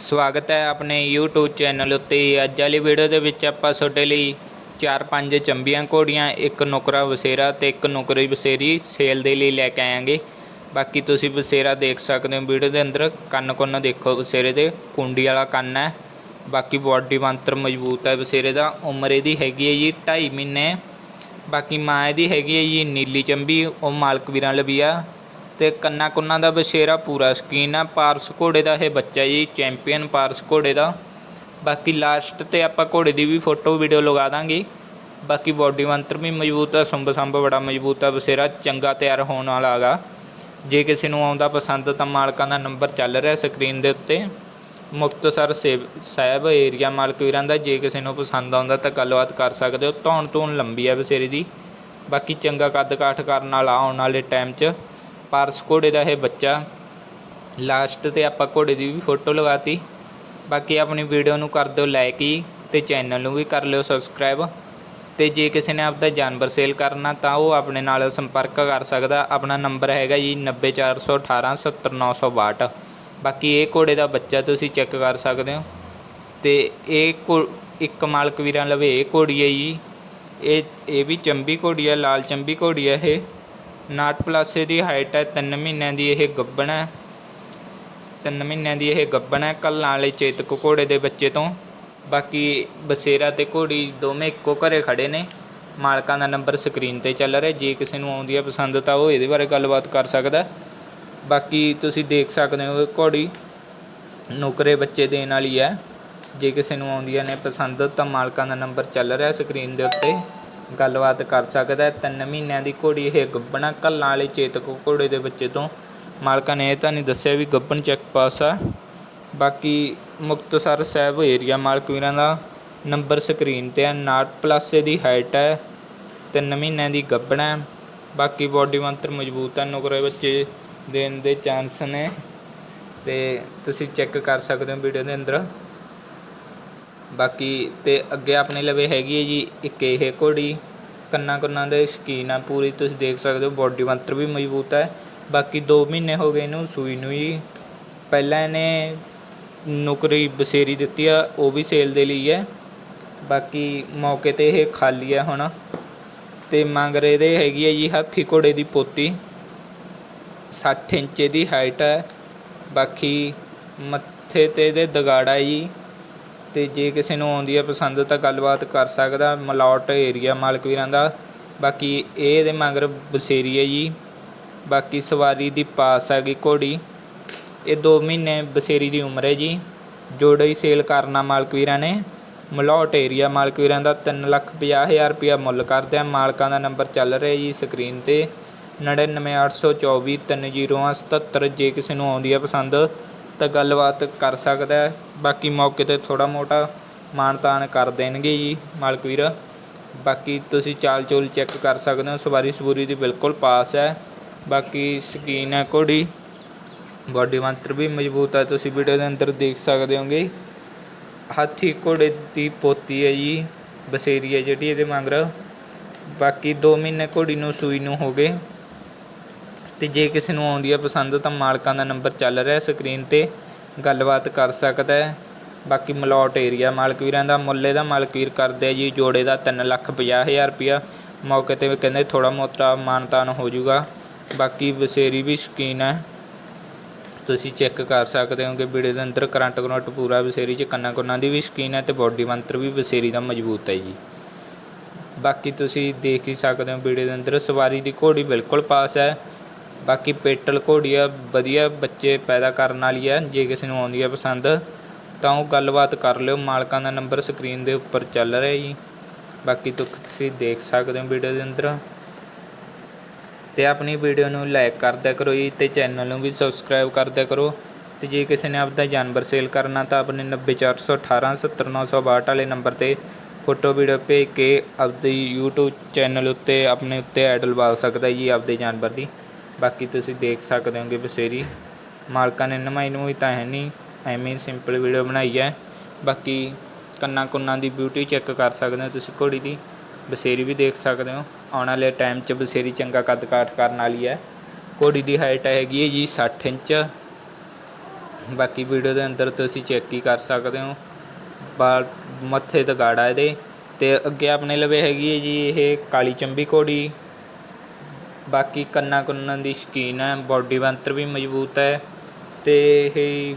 ਸਵਾਗਤ ਹੈ ਆਪਣੇ YouTube ਚੈਨਲ ਉੱਤੇ। ਅੱਜ ਵਾਲੀ ਵੀਡੀਓ ਦੇ ਵਿੱਚ ਆਪਾਂ ਤੁਹਾਡੇ ਲਈ ਚਾਰ ਪੰਜ ਚੰਬੀਆਂ ਘੋੜੀਆਂ, ਇੱਕ ਨੁਕਰਾ ਵਸੇਰਾ ਤੇ ਇੱਕ ਨੁਕਰੀ ਵਸੇਰੀ ਸੇਲ ਦੇ ਲਈ ਲੈ ਕੇ ਆਵਾਂਗੇ। ਬਾਕੀ ਤੁਸੀਂ ਵਸੇਰਾ ਦੇਖ ਸਕਦੇ ਹੋ ਵੀਡੀਓ ਦੇ ਅੰਦਰ। ਕੰਨ ਕੁੰਨ ਦੇਖੋ, ਵਸੇਰੇ ਦੇ ਕੁੰਡੀ ਵਾਲਾ ਕੰਨ ਹੈ। ਬਾਕੀ ਬਾਡੀ ਬੰਤਰ ਮਜ਼ਬੂਤ ਹੈ ਵਸੇਰੇ ਦਾ। ਉਮਰ ਇਹਦੀ ਹੈਗੀ ਹੈ ਜੀ 2.5 ਮਹੀਨੇ। ਬਾਕੀ ਮਾਂ ਇਹਦੀ ਹੈਗੀ ਹੈ ਜੀ ਨੀਲੀ ਚੰਬੀ। ਉਹ ਮਾਲਕ ਵੀਰਾਂ ਲਈ ਤੇ ਕੰਨਾ ਕੁੰਨਾ ਦਾ ਬਸ਼ੇਰਾ ਪੂਰਾ ਸਕੀਨ ਆ। ਪਾਰਸ ਘੋੜੇ ਦਾ ਇਹ ਬੱਚਾ ਜੀ, ਚੈਂਪੀਅਨ ਪਾਰਸ ਘੋੜੇ ਦਾ। ਬਾਕੀ ਲਾਸਟ ਤੇ ਆਪਾਂ ਘੋੜੇ ਦੀ ਵੀ ਫੋਟੋ, ਵੀਡੀਓ ਲਗਾ ਦਾਂਗੇ। ਬਾਕੀ ਬਾਡੀ ਮੰਤਰ ਵੀ ਮਜ਼ਬੂਤ ਆ, ਸੰਭ ਸੰਭ ਬੜਾ ਮਜ਼ਬੂਤ ਆ, ਬਸ਼ੇਰਾ ਚੰਗਾ ਤਿਆਰ ਹੋਣ ਵਾਲਾ ਹੈਗਾ। ਜੇ ਕਿਸੇ ਨੂੰ ਆਉਂਦਾ ਪਸੰਦ ਤਾਂ ਮਾਲਕਾਂ ਦਾ ਨੰਬਰ ਚੱਲ ਰਿਹਾ ਸਕਰੀਨ ਦੇ ਉੱਤੇ। ਮੁਕਤਸਰ ਸੇਬ ਸਾਹਿਬ ਏਰੀਆ ਮਾਲਕ ਵੀਰਾਂ ਦਾ, ਜੇ ਕਿਸੇ ਨੂੰ ਪਸੰਦ ਆਉਂਦਾ ਤਾਂ ਗੱਲਬਾਤ ਕਰ ਸਕਦੇ ਹੋ। ਧੌਣ ਧੂਣ ਲੰਬੀ ਆ ਬਸੇਰੇ ਦੀ। ਬਾਕੀ ਚੰਗਾ ਕੱਦ ਕਾਠ ਕਰਨ ਵਾਲਾ ਆਉਣ ਵਾਲੇ ਟਾਈਮ 'ਚ। ਪਾਰਸ ਘੋੜੇ ਦਾ ਇਹ ਬੱਚਾ। ਲਾਸਟ ਤੇ ਆਪਾਂ ਘੋੜੇ ਦੀ ਵੀ ਫੋਟੋ ਲਗਾਤੀ ਬਾਕੀ ਆਪਣੀ ਵੀਡੀਓ ਨੂੰ ਕਰ ਦਿਓ ਲਾਈਕ ਹੀ ਤੇ ਚੈਨਲ ਨੂੰ ਵੀ ਕਰ ਲਿਓ ਸਬਸਕ੍ਰਾਈਬ ਤੇ ਜੇ ਕਿਸੇ ਨੇ ਆਪਦਾ ਜਾਨਵਰ ਸੇਲ ਕਰਨਾ ਤਾਂ ਉਹ ਆਪਣੇ ਨਾਲ ਸੰਪਰਕ ਕਰ ਸਕਦਾ। ਆਪਣਾ ਨੰਬਰ ਹੈਗਾ ਜੀ 90418 ਬਾਕੀ ਇਹ ਘੋੜੇ ਦਾ ਬੱਚਾ ਤੁਸੀਂ ਚੈੱਕ ਕਰ ਸਕਦੇ ਹੋ। ਤੇ ਇਹ ਘੋ- ਇੱਕ ਮਾਲਕ ਵੀਰਾਂ ਲਵੇ ਇਹ ਘੋੜੀ ਹੈ ਜੀ। ਇਹ ਇਹ ਵੀ ਚੰਬੀ ਘੋੜੀ ਹੈ, ਲਾਲ ਚੰਬੀ ਘੋੜੀ ਹੈ ਇਹ। ਨਾਟ ਪਲੱਸ ਦੀ ਹਾਈਟ ਹੈ 3 ਮਹੀਨਿਆਂ ਦੀ ਇਹ ਗੱਬਣ ਹੈ। 3 ਮਹੀਨਿਆਂ ਦੀ ਇਹ ਗੱਬਣ ਹੈ ਕੱਲ ਵਾਲੇ ਚੇਤਕ ਘੋੜੇ ਦੇ ਬੱਚੇ ਤੋਂ। ਬਾਕੀ ਬਸੇਰਾ ਤੇ ਘੋੜੀ ਦੋਵੇਂ ਇੱਕੋ ਘਰੇ ਖੜੇ ਨੇ। ਮਾਲਕਾਂ ਦਾ ਨੰਬਰ ਸਕਰੀਨ ਤੇ ਚੱਲ ਰਿਹਾ। ਜੇ ਕਿਸੇ ਨੂੰ ਆਉਂਦੀ ਹੈ ਪਸੰਦ ਤਾਂ ਉਹ ਇਹਦੇ ਬਾਰੇ ਗੱਲਬਾਤ ਕਰ ਸਕਦਾ। ਬਾਕੀ ਤੁਸੀਂ ਦੇਖ ਸਕਦੇ ਹੋ ਘੋੜੀ ਨੁਕਰੇ ਬੱਚੇ ਦੇਣ ਵਾਲੀ ਹੈ। ਜੇ ਕਿਸੇ ਨੂੰ ਆਉਂਦੀਆਂ ਨੇ ਪਸੰਦ ਤਾਂ ਮਾਲਕਾਂ ਦਾ ਨੰਬਰ ਚੱਲ ਰਿਹਾ ਸਕਰੀਨ ਦੇ ਉੱਤੇ। ਗੱਲਬਾਤ ਕਰ ਸਕਦਾ ਹੈ। ਤਿੰਨ ਮਹੀਨਿਆਂ ਦੀ ਘੋੜੀ ਇਹ ਗੱਬਣਾ ਕੱਲਾਂ ਵਾਲੇ ਚੇਤਕ ਘੋੜੇ ਦੇ ਬੱਚੇ ਤੋਂ। ਮਾਲਕਾਂ ਨੇ ਇਹ ਤਾਂ ਨਹੀਂ ਦੱਸਿਆ ਵੀ ਗੱਬਣ ਚੈੱਕ ਪਾਸ ਆ। ਬਾਕੀ ਮੁਕਤਸਰ ਸਾਹਿਬ ਏਰੀਆ ਮਾਲਕ ਵੀਰਾਂ ਦਾ ਨੰਬਰ ਸਕਰੀਨ ਤੇ ਹੈ 59 ਪਲੱਸ ਦੀ ਹਾਈਟ ਹੈ ਤਿੰਨ ਮਹੀਨਿਆਂ ਦੀ ਗੱਬਣਾ ਹੈ। ਬਾਕੀ ਬਾਡੀ ਮੰਤਰ ਮਜ਼ਬੂਤ ਹੈ ਨੁਕਰੇ ਬੱਚੇ ਦੇਣ ਦੇ ਚਾਂਸ ਨੇ। ਤੇ ਤੁਸੀਂ ਚੈੱਕ ਕਰ ਸਕਦੇ ਹੋ ਵੀਡੀਓ ਦੇ ਅੰਦਰ। ਬਾਕੀ ਤੇ ਅੱਗੇ ਆਪਣੇ ਲਵੇ ਹੈਗੀ ਹੈ ਜੀ ਇੱਕ ਇਹ ਘੋੜੀ, ਕੰਨਾਂ ਕੰਨਾਂ ਦੇ ਸ਼ਕੀਨ ਆ ਪੂਰੀ, ਤੁਸੀਂ ਦੇਖ ਸਕਦੇ ਹੋ ਬੋਡੀ ਮੰਤਰ ਵੀ ਮਜ਼ਬੂਤ ਹੈ। ਬਾਕੀ 2 ਮਹੀਨੇ ਹੋ ਗਏ ਇਹਨੂੰ ਸੂਈ ਨੂੰ ਜੀ। ਪਹਿਲਾਂ ਇਹਨੇ ਨੌਕਰੀ ਬਸੇਰੀ ਦਿੱਤੀ ਆ, ਉਹ ਵੀ ਸੇਲ ਦੇ ਲਈ ਹੈ। ਬਾਕੀ ਮੌਕੇ ਤੇ ਇਹ ਖਾਲੀ ਹੈ ਹੁਣ। ਤੇ ਮੰਗ ਇਹਦੇ ਹੈਗੀ ਹੈ ਜੀ ਹਾਥੀ ਘੋੜੇ ਦੀ ਪੋਤੀ। 60 ਇੰਚ ਦੀ ਹਾਈਟ ਹੈ। ਬਾਕੀ ਮੱਥੇ ਤੇ ਦੇ ਦਗਾੜਾ ਜੀ। ਅਤੇ ਜੇ ਕਿਸੇ ਨੂੰ ਆਉਂਦੀ ਹੈ ਪਸੰਦ ਤਾਂ ਗੱਲਬਾਤ ਕਰ ਸਕਦਾ, ਮਲੋਟ ਏਰੀਆ ਮਾਲਕ ਵੀਰਾਂ ਦਾ। ਬਾਕੀ ਇਹ ਇਹਦੇ ਮਗਰ ਬਸੇਰੀ ਹੈ ਜੀ। ਬਾਕੀ ਸਵਾਰੀ ਦੀ ਪਾਸ ਹੈਗੀ ਘੋੜੀ। ਇਹ 2 ਮਹੀਨੇ ਬਸੇਰੀ ਦੀ ਉਮਰ ਹੈ ਜੀ। ਜੋੜਾ ਹੀ ਸੇਲ ਕਰਨਾ ਮਾਲਕ ਵੀਰਾਂ ਨੇ। ਮਲੋਟ ਏਰੀਆ ਮਾਲਕ ਵੀਰਾਂ ਦਾ 350000 ਰੁਪਇਆ ਮੁੱਲ ਕਰਦੇ ਆ ਮਾਲਕਾਂ ਦਾ ਨੰਬਰ ਚੱਲ ਰਿਹਾ ਜੀ ਸਕਰੀਨ ਤੇ। 9982430377 ਜੇ ਕਿਸੇ ਨੂੰ ਆਉਂਦੀ ਹੈ ਪਸੰਦ ਤਾਂ ਗੱਲਬਾਤ ਕਰ ਸਕਦਾ ਹੈ। ਬਾਕੀ ਮੌਕੇ ਤੇ ਥੋੜ੍ਹਾ ਮੋਟਾ ਮਾਣ ਤਾਣ ਕਰ ਦੇਣਗੇ ਜੀ ਮਾਲਕ ਵੀਰ। ਬਾਕੀ ਤੁਸੀਂ ਚਾਲ ਚੋਲ ਚੈੱਕ ਕਰ ਸਕਦੇ ਹੋ, ਸਵਾਰੀ ਸਬੂਰੀ ਦੀ ਬਿਲਕੁਲ ਪਾਸ ਹੈ। ਬਾਕੀ ਸ਼ਕੀਨ ਹੈ ਘੋੜੀ। ਬਾਡੀ ਮੰਤਰ ਵੀ ਮਜ਼ਬੂਤ ਹੈ, ਤੁਸੀਂ ਵੀਡੀਓ ਦੇ ਅੰਦਰ ਦੇਖ ਸਕਦੇ ਹੋਗੇ। ਹਾਥੀ ਘੋੜੇ ਦੀ ਪੋਤੀ ਹੈ ਜੀ, ਬਸੇਰੀ ਹੈ ਜਿਹੜੀ ਇਹਦੇ ਮਗਰ। ਬਾਕੀ 2 ਮਹੀਨੇ ਘੋੜੀ ਨੂੰ ਸੂਈ ਨੂੰ ਹੋ ਗਏ। ਤੇ ਜੇ ਕਿਸੇ ਨੂੰ ਆਉਂਦੀ ਹੈ ਪਸੰਦ ਤਾਂ ਮਾਲਕਾਂ ਦਾ ਨੰਬਰ ਚੱਲ ਰਿਹਾ ਸਕਰੀਨ ਤੇ, ਗੱਲਬਾਤ ਕਰ ਸਕਦਾ ਹੈ। ਬਾਕੀ ਮਲੋਟ ਏਰੀਆ ਮਾਲਕ ਵੀਰਾਂ ਦਾ ਮੁੱਲੇ ਦਾ ਮਾਲਕ ਵੀਰ ਕਰਦੇ ਆ ਜੀ, ਜੋੜੇ ਦਾ 350000 ਰੁਪਇਆ। ਮੌਕੇ ਤੇ ਵੀ ਕਹਿੰਦੇ ਥੋੜਾ ਮੋਟਾ ਮਾਨਤਾਨ ਹੋ ਜਾਊਗਾ। ਬਾਕੀ ਬਸੇਰੀ ਵੀ ਸ਼ਕੀਨ ਹੈ। ਤੁਸੀਂ ਚੈੱਕ ਕਰ ਸਕਦੇ ਹੋ ਕਿ ਵੀਡੀਓ ਦੇ ਅੰਦਰ ਕਰੰਟ ਕਰੰਟ ਪੂਰਾ ਬਸੇਰੀ ਚ, ਕੰਨਾਂ ਕੁੰਨਾਂ ਦੀ ਵੀ ਸ਼ਕੀਨ ਹੈ ਤੇ ਬੋਡੀ ਮੰਤਰ ਵੀ ਬਸੇਰੀ ਦਾ ਮਜ਼ਬੂਤ ਹੈ ਜੀ। ਬਾਕੀ ਤੁਸੀਂ ਦੇਖ ਹੀ ਸਕਦੇ ਹੋ ਵੀਡੀਓ ਦੇ ਅੰਦਰ ਸਵਾਰੀ ਦੀ ਘੋੜੀ ਬਿਲਕੁਲ ਪਾਸ ਹੈ। ਬਾਕੀ ਪੇਟਲ ਘੋੜੀ ਆ ਵਧੀਆ ਬੱਚੇ ਪੈਦਾ ਕਰਨ ਵਾਲੀ ਆ, ਜੇ ਕਿਸੇ ਨੂੰ ਆਉਂਦੀ ਹੈ ਪਸੰਦ, ਤਾਂ ਉਹ ਗੱਲਬਾਤ ਕਰ ਲਿਓ। ਮਾਲਕਾਂ ਦਾ ਨੰਬਰ ਸਕਰੀਨ ਦੇ ਉੱਪਰ ਚੱਲ ਰਿਹਾ ਜੀ। ਬਾਕੀ ਤੁਸੀਂ ਦੇਖ ਸਕਦੇ ਹੋ ਵੀਡੀਓ ਦੇ ਅੰਦਰ। ਤੇ ਆਪਣੀ ਵੀਡੀਓ ਨੂੰ ਲਾਈਕ ਕਰਦਿਆ ਕਰੋ ਜੀ ਤੇ ਚੈਨਲ ਨੂੰ ਵੀ ਸਬਸਕ੍ਰਾਈਬ ਕਰਦਿਆ ਕਰੋ। ਤੇ ਜੇ ਕਿਸੇ ਨੇ ਆਪਦਾ ਜਾਨਵਰ ਸੇਲ ਕਰਨਾ, ਤਾਂ ਆਪਣੇ 90418 ਵਾਲੇ ਨੰਬਰ ਤੇ ਫੋਟੋ ਵੀਡੀਓ ਭੇਜ ਕੇ ਆਪਦੀ YouTube ਚੈਨਲ ਉੱਤੇ, ਆਪਣੇ ਉੱਤੇ ਐਡ ਲਵਾ ਸਕਦਾ ਜੀ ਆਪਦੇ ਜਾਨਵਰ ਦੀ। ਬਾਕੀ ਤੁਸੀਂ ਦੇਖ ਸਕਦੇ ਹੋਗੇ ਬਸੇਰੀ। ਮਾਲਕਾਂ ਨੇ ਨਮਾਈ ਨੂੰ ਤਾਂ ਹੈ ਨਹੀਂ, ਐਵੇਂ ਸਿੰਪਲ ਵੀਡੀਓ ਬਣਾਈ ਹੈ। ਬਾਕੀ ਕੰਨਾਂ ਕੁੰਨਾਂ ਦੀ ਬਿਊਟੀ ਚੈੱਕ ਕਰ ਸਕਦੇ ਹੋ ਤੁਸੀਂ ਘੋੜੀ ਦੀ। ਬਸੇਰੀ ਵੀ ਦੇਖ ਸਕਦੇ ਹੋ। ਆਉਣ ਵਾਲੇ ਟਾਈਮ 'ਚ ਬਸੇਰੀ ਚੰਗਾ ਕੱਦ ਕਾਟ ਕਰਨ ਵਾਲੀ ਹੈ। ਘੋੜੀ ਦੀ ਹਾਈਟ ਹੈਗੀ ਹੈ ਜੀ 60 ਇੰਚ। ਬਾਕੀ ਵੀਡੀਓ ਦੇ ਅੰਦਰ ਤੁਸੀਂ ਚੈੱਕ ਹੀ ਕਰ ਸਕਦੇ ਹੋ। ਬਾਲ ਮੱਥੇ ਤੇ ਗਾੜਾ ਇਹਦੇ। ਤੇ ਅੱਗੇ ਆਪਣੇ ਲਵੇ ਹੈਗੀ ਹੈ ਜੀ ਇਹ ਕਾਲੀ ਚੰਬੀ ਘੋੜੀ। ਬਾਕੀ ਕੰਨਾਂ ਕੁੰਨਾਂ ਦੀ ਸ਼ਕੀਨ ਹੈ ਬਾਡੀ ਬਣਤਰ ਵੀ ਮਜ਼ਬੂਤ ਹੈ ਅਤੇ ਇਹ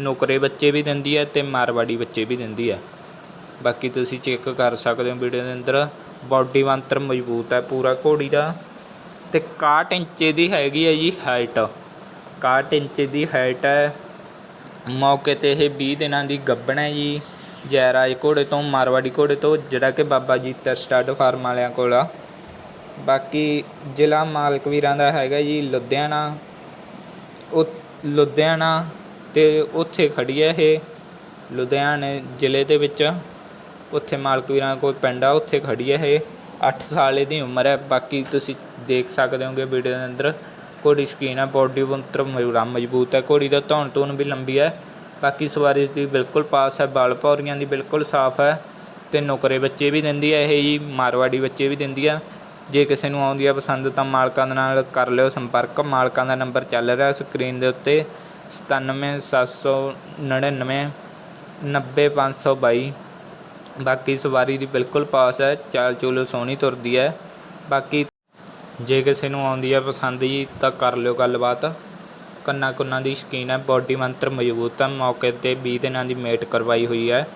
ਨੁਕਰੇ ਬੱਚੇ ਵੀ ਦਿੰਦੀ ਹੈ ਅਤੇ ਮਾਰਵਾੜੀ ਬੱਚੇ ਵੀ ਦਿੰਦੀ ਹੈ। ਬਾਕੀ ਤੁਸੀਂ ਚੈੱਕ ਕਰ ਸਕਦੇ ਹੋ ਵੀਡੀਓ ਦੇ ਅੰਦਰ ਬਾਡੀ ਬਣਤਰ ਮਜ਼ਬੂਤ ਹੈ ਪੂਰਾ ਘੋੜੀ ਦਾ ਤੇ 61 ਇੰਚ ਦੀ ਹੈਗੀ ਹੈ ਜੀ ਹਾਈਟ 61 ਇੰਚ ਦੀ ਹਾਈਟ ਹੈ। ਮੌਕੇ ਤੇ ਇਹ 20 ਦਿਨਾਂ ਦੀ ਗੱਬਣ ਹੈ ਜੀ। ਜੈਰਾਜ ਘੋੜੇ ਤੋਂ, ਮਾਰਵਾੜੀ ਘੋੜੇ ਤੋਂ, ਜਿਹੜਾ ਕਿ ਬਾਬਾ ਜੀ ਸਟਾਡ ਫਾਰਮ ਵਾਲਿਆਂ ਕੋਲ ਆ। ਬਾਕੀ ਜ਼ਿਲ੍ਹਾ ਮਾਲਕ ਵੀਰਾਂ ਦਾ ਹੈਗਾ ਜੀ ਲੁਧਿਆਣਾ। ਉਹ ਲੁਧਿਆਣਾ ਤੇ ਉੱਥੇ ਖੜੀ ਹੈ ਇਹ, ਲੁਧਿਆਣੇ ਜ਼ਿਲ੍ਹੇ ਦੇ ਵਿੱਚ। ਉੱਥੇ ਮਾਲਕ ਵੀਰਾਂ ਕੋਲ ਪਿੰਡ ਆ, ਉੱਥੇ ਖੜੀ ਹੈ ਇਹ। 8 ਸਾਲ ਇਹਦੀ ਉਮਰ ਹੈ ਬਾਕੀ ਤੁਸੀਂ ਦੇਖ ਸਕਦੇ ਹੋਗੇ ਵੀਡੀਓ ਦੇ ਅੰਦਰ। ਘੋੜੀ ਸ਼ਕੀਨ ਹੈ ਬੋਡੀ ਬੰਤਰ ਮਜ਼ਬੂਤ ਹੈ ਘੋੜੀ ਦਾ ਧੌਣ ਧੂਣ ਵੀ ਲੰਬੀ ਹੈ ਬਾਕੀ ਸਵਾਰੀ ਦੀ ਬਿਲਕੁਲ ਪਾਸ ਹੈ ਬਾਲ ਪੌਰੀਆਂ ਦੀ ਬਿਲਕੁਲ ਸਾਫ਼ ਹੈ ਤੇ ਨੁਕਰੇ ਬੱਚੇ ਵੀ ਦਿੰਦੀ ਹੈ ਇਹ ਜੀ ਮਾਰਵਾੜੀ ਬੱਚੇ ਵੀ ਦਿੰਦੀ ਹੈ ਜੇ ਕਿਸੇ ਨੂੰ ਆਉਂਦੀ ਹੈ ਪਸੰਦ ਤਾਂ ਮਾਲਕਾਂ ਦੇ ਨਾਲ ਕਰ ਲਿਓ ਸੰਪਰਕ। ਮਾਲਕਾਂ ਦਾ ਨੰਬਰ ਚੱਲ ਰਿਹਾ ਸਕਰੀਨ ਦੇ ਉੱਤੇ। 97799 90522 ਬਾਕੀ ਸਵਾਰੀ ਦੀ ਬਿਲਕੁਲ ਪਾਸ ਹੈ, ਚਾਲ ਚੂਲ ਸੋਹਣੀ ਤੁਰਦੀ ਹੈ। ਬਾਕੀ ਜੇ ਕਿਸੇ ਨੂੰ ਆਉਂਦੀ ਹੈ ਪਸੰਦ ਜੀ ਤਾਂ ਕਰ ਲਿਓ ਗੱਲਬਾਤ। ਕੰਨਾਂ ਕੁੰਨਾਂ ਦੀ ਸ਼ਕੀਨ ਹੈ, ਬੋਡੀ ਮੰਤਰ ਮਜ਼ਬੂਤ ਹੈ। ਮੌਕੇ ਤੇ 20 ਦਿਨਾਂ ਦੀ ਮੇਟ ਕਰਵਾਈ ਹੋਈ ਹੈ।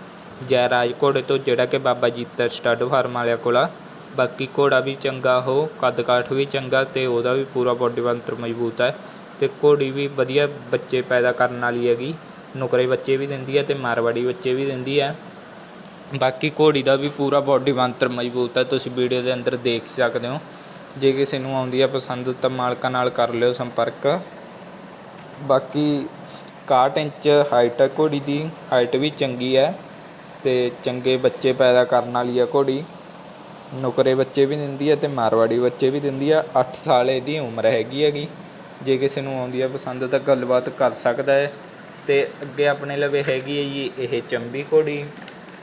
ਜੈਰਾਜ ਘੋੜੇ ਤੋਂ ਜਿਹੜਾ ਕਿ ਬਾਬਾ ਜੀਤਰ ਸਟੱਡ ਫਾਰਮ ਵਾਲਿਆਂ ਕੋਲ ਆ। ਬਾਕੀ ਘੋੜਾ ਵੀ ਚੰਗਾ ਹੋ ਕੱਦ ਕਾਠ ਵੀ ਚੰਗਾ ਅਤੇ ਉਹਦਾ ਵੀ ਪੂਰਾ ਬੋਡੀ ਬਣਤਰ ਮਜ਼ਬੂਤ ਹੈ ਅਤੇ ਘੋੜੀ ਵੀ ਵਧੀਆ ਬੱਚੇ ਪੈਦਾ ਕਰਨ ਵਾਲੀ ਹੈਗੀ, ਨੁਕਰੇ ਬੱਚੇ ਵੀ ਦਿੰਦੀ ਹੈ ਅਤੇ ਮਾਰਵਾੜੀ ਬੱਚੇ ਵੀ ਦਿੰਦੀ ਹੈ। ਬਾਕੀ ਘੋੜੀ ਦਾ ਵੀ ਪੂਰਾ ਬੋਡੀ ਬਣਤਰ ਮਜ਼ਬੂਤ ਹੈ, ਤੁਸੀਂ ਵੀਡੀਓ ਦੇ ਅੰਦਰ ਦੇਖ ਸਕਦੇ ਹੋ। ਜੇ ਕਿਸੇ ਨੂੰ ਆਉਂਦੀ ਹੈ ਪਸੰਦ ਤਾਂ ਮਾਲਕਾਂ ਨਾਲ ਕਰ ਲਿਓ ਸੰਪਰਕ। ਬਾਕੀ 61 ਇੰਚ ਹਾਈਟ ਹੈ ਘੋੜੀ ਦੀ ਹਾਈਟ ਵੀ ਚੰਗੀ ਹੈ ਤੇ ਚੰਗੇ ਬੱਚੇ ਪੈਦਾ ਕਰਨ ਵਾਲੀ ਹੈ ਘੋੜੀ। ਨੁਕਰੇ ਬੱਚੇ ਵੀ ਦਿੰਦੀ ਹੈ ਅਤੇ ਮਾਰਵਾੜੀ ਬੱਚੇ ਵੀ ਦਿੰਦੀ ਆ 8 ਸਾਲ ਇਹਦੀ ਉਮਰ ਹੈਗੀ ਹੈਗੀ। ਜੇ ਕਿਸੇ ਨੂੰ ਆਉਂਦੀ ਹੈ ਪਸੰਦ ਤਾਂ ਗੱਲਬਾਤ ਕਰ ਸਕਦਾ ਹੈ। ਅਤੇ ਅੱਗੇ ਆਪਣੇ ਲਵੇ ਹੈਗੀ ਹੈ ਜੀ ਇਹ ਚੰਬੀ ਘੋੜੀ,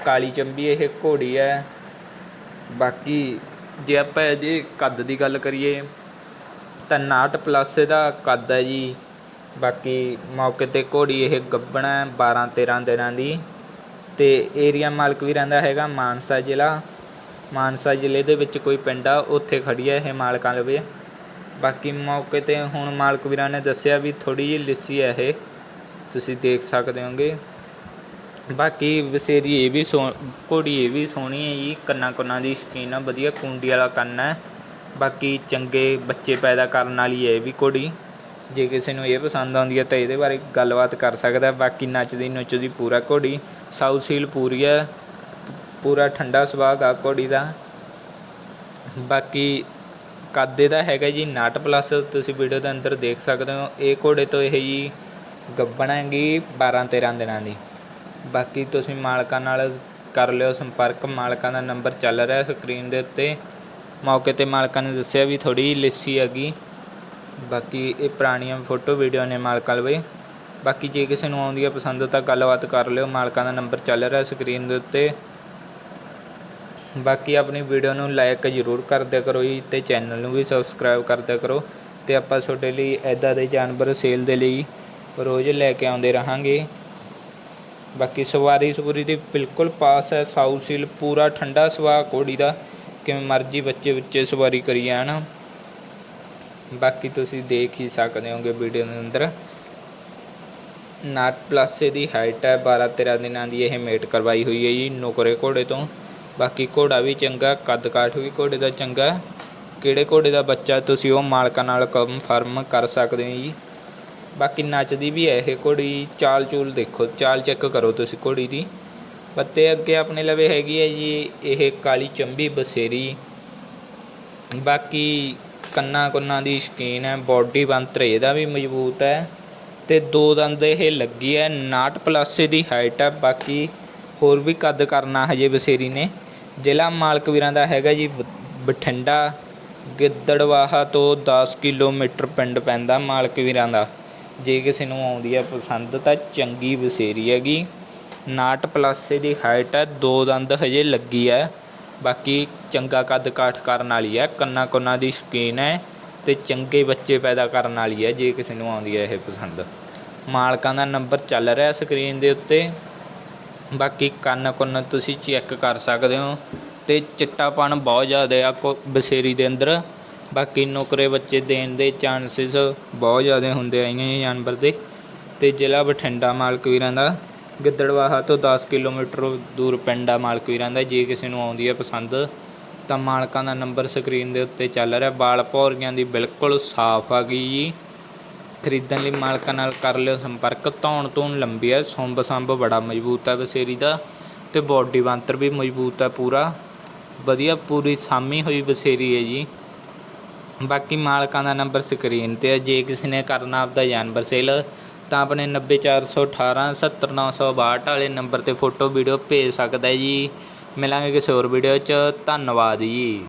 ਕਾਲੀ ਚੰਬੀ ਇਹ ਘੋੜੀ ਹੈ। ਬਾਕੀ ਜੇ ਆਪਾਂ ਇਹਦੇ ਕੱਦ ਦੀ ਗੱਲ ਕਰੀਏ ਤਾਂ 59 ਪਲੱਸ ਇਹਦਾ ਕੱਦ ਹੈ ਜੀ। ਬਾਕੀ ਮੌਕੇ ਤੇ ਘੋੜੀ ਇਹ ਗੱਭਣ ਹੈ 12 13 ਦਿਨਾਂ ਦੀ। ਤੇ ਏਰੀਆ ਮਾਲਕ ਵੀ ਰਹਿੰਦਾ ਹੈਗਾ ਮਾਨਸਾ ਜ਼ਿਲ੍ਹਾ। ਮਾਨਸਾ ਜ਼ਿਲ੍ਹੇ ਦੇ ਵਿੱਚ ਕੋਈ ਪਿੰਡ ਆ, ਉੱਥੇ ਖੜ੍ਹੀ ਹੈ ਇਹ ਮਾਲਕਾਂ ਲਵੇ। ਬਾਕੀ ਮੌਕੇ ਤੇ ਹੁਣ ਮਾਲਕ ਵੀਰਾਂ ਨੇ ਦੱਸਿਆ ਵੀ ਥੋੜ੍ਹੀ ਜਿਹੀ ਲਿੱਸੀ ਹੈ ਇਹ। ਤੁਸੀਂ ਦੇਖ ਸਕਦੇ ਹੋਗੇ। ਬਾਕੀ ਵਸੇਰੀ ਇਹ ਵੀ ਸੋ ਘੋੜੀ ਇਹ ਵੀ ਸੋਹਣੀ ਹੈ ਜੀ। ਕੰਨਾਂ ਕੁੰਨਾਂ ਦੀ ਸ਼ਕੀਨ ਆ, ਵਧੀਆ ਕੁੰਡੀ ਵਾਲਾ ਕੰਨ ਹੈ ਬਾਕੀ ਚੰਗੇ ਬੱਚੇ ਪੈਦਾ ਕਰਨ ਵਾਲੀ ਹੈ ਇਹ ਵੀ ਘੋੜੀ। ਜੇ ਕਿਸੇ ਨੂੰ ਇਹ ਪਸੰਦ ਆਉਂਦੀ ਹੈ ਤਾਂ ਇਹਦੇ ਬਾਰੇ ਗੱਲਬਾਤ ਕਰ ਸਕਦਾ। ਬਾਕੀ ਨੱਚਦੀ ਨੁੱਚਦੀ ਪੂਰਾ ਘੋੜੀ। ਸਾਊਥ ਸੀਲ ਪੂਰੀ ਹੈ ਪੂਰਾ ਠੰਡਾ ਸੁਭਾਅ ਆ ਘੋੜੀ ਦਾ। ਬਾਕੀ ਕੱਦ ਦਾ ਹੈਗਾ ਜੀ 59 ਪਲੱਸ, ਤੁਸੀਂ ਵੀਡੀਓ ਦੇ ਅੰਦਰ ਦੇਖ ਸਕਦੇ ਹੋ। ਇਹ ਘੋੜੇ ਤੋਂ ਇਹ ਜੀ ਗੱਭਣ ਹੈਗੀ 12 13 ਦਿਨਾਂ ਦੀ। ਬਾਕੀ ਤੁਸੀਂ ਮਾਲਕਾਂ ਨਾਲ ਕਰ ਲਿਓ ਸੰਪਰਕ। ਮਾਲਕਾਂ ਦਾ ਨੰਬਰ ਚੱਲ ਰਿਹਾ ਸਕਰੀਨ ਦੇ ਉੱਤੇ। ਮੌਕੇ ਤੇ ਮਾਲਕਾਂ ਨੇ ਦੱਸਿਆ ਵੀ ਥੋੜੀ ਲਿੱਸੀ ਹੈਗੀ। ਬਾਕੀ ਇਹ ਪੁਰਾਣੀਆਂ ਫੋਟੋ ਵੀਡੀਓ ਨੇ ਮਾਲਕਾਂ ਲਵੇ ਬਾਕੀ ਜੇ ਕਿਸੇ ਨੂੰ ਆਉਂਦੀ ਹੈ ਪਸੰਦ ਤਾਂ ਗੱਲਬਾਤ ਕਰ ਲਿਓ। ਮਾਲਕਾਂ ਦਾ ਨੰਬਰ ਚੱਲ ਰਿਹਾ ਸਕਰੀਨ ਦੇ ਉੱਤੇ। ਬਾਕੀ ਆਪਣੀ ਵੀਡੀਓ ਨੂੰ ਲਾਈਕ ਜ਼ਰੂਰ ਕਰ ਦਿਆ ਕਰੋ ਜੀ ਤੇ ਚੈਨਲ ਨੂੰ ਵੀ ਸਬਸਕ੍ਰਾਈਬ ਕਰ ਦਿਆ ਕਰੋ ਤੇ ਆਪਾਂ ਤੁਹਾਡੇ ਲਈ ਐਦਾਂ ਦੇ ਜਾਨਵਰ ਸੇਲ ਦੇ ਲਈ ਰੋਜ਼ ਲੈ ਕੇ ਆਉਂਦੇ ਰਹਾਂਗੇ। ਬਾਕੀ ਸਵਾਰੀ ਸਪੂਰੀ ਦੀ ਬਿਲਕੁਲ ਪਾਸ ਹੈ ਸਾਊ ਸੀਲ ਪੂਰਾ ਠੰਡਾ ਸੁਭਾਅ ਘੋੜੀ ਦਾ, ਕਿਵੇਂ ਮਰਜ਼ੀ ਬੱਚੇ ਬੱਚੇ ਸਵਾਰੀ ਕਰੀ ਜਾਣ। ਬਾਕੀ ਤੁਸੀਂ ਦੇਖ ਹੀ ਸਕਦੇ ਹੋਗੇ ਵੀਡੀਓ ਦੇ ਅੰਦਰ। ਨਾਟ ਪਲੱਸ ਦੀ ਹਾਈਟ ਹੈ 12 13 ਦਿਨਾਂ ਦੀ ਇਹ ਮੇਟ ਕਰਵਾਈ ਹੋਈ ਹੈ ਜੀ, ਨੁਕਰੇ ਘੋੜੇ ਤੋਂ। ਬਾਕੀ ਘੋੜਾ ਵੀ ਚੰਗਾ ਕੱਦ ਕਾਠ ਵੀ ਘੋੜੇ ਦਾ ਚੰਗਾ ਕਿਹੜੇ ਘੋੜੇ ਦਾ ਬੱਚਾ ਤੁਸੀਂ ਉਹ ਮਾਲਕਾਂ ਨਾਲ ਕਨਫਰਮ ਕਰ ਸਕਦੇ ਹੋ ਜੀ। ਬਾਕੀ ਨੱਚਦੀ ਵੀ ਹੈ ਇਹ ਘੋੜੀ ਚਾਲ ਚੂਲ ਦੇਖੋ, ਚਾਲ ਚੈੱਕ ਕਰੋ ਤੁਸੀਂ ਘੋੜੀ ਦੀ। ਪੱਤੇ ਅੱਗੇ ਆਪਣੇ ਲਵੇ ਹੈਗੀ ਹੈ ਜੀ, ਇਹ ਕਾਲੀ ਚੰਬੀ ਬਸੇਰੀ। ਬਾਕੀ ਕੰਨਾਂ ਕੁੰਨਾਂ ਦੀ ਸ਼ਕੀਨ ਹੈ ਬਾਡੀ ਬੰਤਰ ਇਹਦਾ ਵੀ ਮਜ਼ਬੂਤ ਹੈ। ਤੇ ਦੋ ਦੰਦ ਇਹ ਲੱਗੀ ਹੈ 59 ਪਲੱਸ ਦੀ ਹਾਈਟ ਹੈ। ਬਾਕੀ ਹੋਰ ਵੀ ਕੱਦ ਕਰਨਾ ਹਜੇ ਬਸੇਰੀ ਨੇ। ਜ਼ਿਲ੍ਹਾ ਮਾਲਕ ਵੀਰਾਂ ਦਾ ਹੈਗਾ ਜੀ ਬ- ਬਠਿੰਡਾ, ਗਿੱਦੜਵਾਹਾ ਤੋਂ 10 ਕਿਲੋਮੀਟਰ ਪਿੰਡ ਪੈਂਦਾ ਮਾਲਕ ਵੀਰਾਂ ਦਾ। ਜੇ ਕਿਸੇ ਨੂੰ ਆਉਂਦੀ ਹੈ ਪਸੰਦ ਤਾਂ ਚੰਗੀ ਬਸੇਰੀ ਹੈਗੀ। 59 ਪਲੱਸ ਦੀ ਹਾਈਟ ਹੈ, ਦੋ ਦੰਦ ਹਜੇ ਲੱਗੀ ਹੈ। ਬਾਕੀ ਚੰਗਾ ਕੱਦ ਕਾਠ ਕਰਨ ਵਾਲੀ ਹੈ, ਕੰਨਾਂ ਕੁੰਨਾਂ ਦੀ ਸ਼ਕੀਨ ਹੈ ਤੇ ਚੰਗੇ ਬੱਚੇ ਪੈਦਾ ਕਰਨ ਵਾਲੀ ਹੈ, ਜੇ ਕਿਸੇ ਨੂੰ ਆਉਂਦੀ ਹੈ ਇਹ ਪਸੰਦ। ਮਾਲਕਾਂ ਦਾ ਨੰਬਰ ਚੱਲ ਰਿਹਾ ਸਕਰੀਨ ਦੇ ਉੱਤੇ। ਬਾਕੀ ਕੰਨ ਕੁੰਨ ਤੁਸੀਂ ਚੈੱਕ ਕਰ ਸਕਦੇ ਹੋ ਤੇ ਚਿੱਟਾਪਣ ਬਹੁਤ ਜ਼ਿਆਦਾ ਆ ਕੋ ਬਸੇਰੀ ਦੇ ਅੰਦਰ। ਬਾਕੀ ਨੁਕਰੇ ਬੱਚੇ ਦੇਣ ਦੇ ਚਾਂਸਸ ਬਹੁਤ ਜ਼ਿਆਦਾ ਹੁੰਦੇ ਆ ਜਾਨਵਰ ਦੇ। ਤੇ ਜ਼ਿਲ੍ਹਾ ਬਠਿੰਡਾ ਮਾਲਕ ਵੀਰਾਂ ਦਾ। ਗਿੱਦੜਵਾਹਾ ਤੋਂ 10 ਕਿਲੋਮੀਟਰ ਦੂਰ ਪਿੰਡ ਆ ਮਾਲਕ ਵੀਰਾਂ ਦਾ। ਜੇ ਕਿਸੇ ਨੂੰ ਆਉਂਦੀ ਹੈ ਪਸੰਦ, ਤਾਂ ਮਾਲਕਾਂ ਦਾ ਨੰਬਰ ਸਕਰੀਨ ਦੇ ਉੱਤੇ ਚੱਲ ਰਿਹਾ। ਬਾਲ ਭੌਰੀਆਂ ਦੀ ਬਿਲਕੁਲ ਸਾਫ਼ ਆ ਗਈ ਜੀ। ਖਰੀਦਣ ਲਈ ਮਾਲਕਾਂ ਨਾਲ ਕਰ ਲਿਓ ਸੰਪਰਕ। ਧੌਣ ਧੂਣ ਲੰਬੀ ਹੈ, ਸੁੰਬ ਸੰਬ ਬੜਾ ਮਜ਼ਬੂਤ ਹੈ ਬਸੇਰੀ ਦਾ ਤੇ ਬਾਡੀ ਬੰਤਰ ਵੀ ਮਜ਼ਬੂਤ ਹੈ ਪੂਰਾ। ਵਧੀਆ, ਪੂਰੀ ਸਾਮੀ ਹੋਈ ਬਸੇਰੀ ਹੈ ਜੀ। ਬਾਕੀ ਮਾਲਕਾਂ ਦਾ ਨੰਬਰ ਸਕਰੀਨ ਤੇ ਹੈ, ਜੇ ਕਿਸੇ ਨੇ ਕਰਨਾ ਆਪਦਾ ਜਾਨਵਰ ਸੇਲ ਤਾਂ ਆਪਣੇ 90418 70962 ਵਾਲੇ ਨੰਬਰ ਤੇ ਫੋਟੋ ਵੀਡੀਓ ਭੇਜ ਸਕਦਾ ਹੈ ਜੀ। ਮਿਲਾਂਗੇ ਕਿਸੇ ਹੋਰ ਵੀਡੀਓ 'ਚ। ਧੰਨਵਾਦ ਜੀ।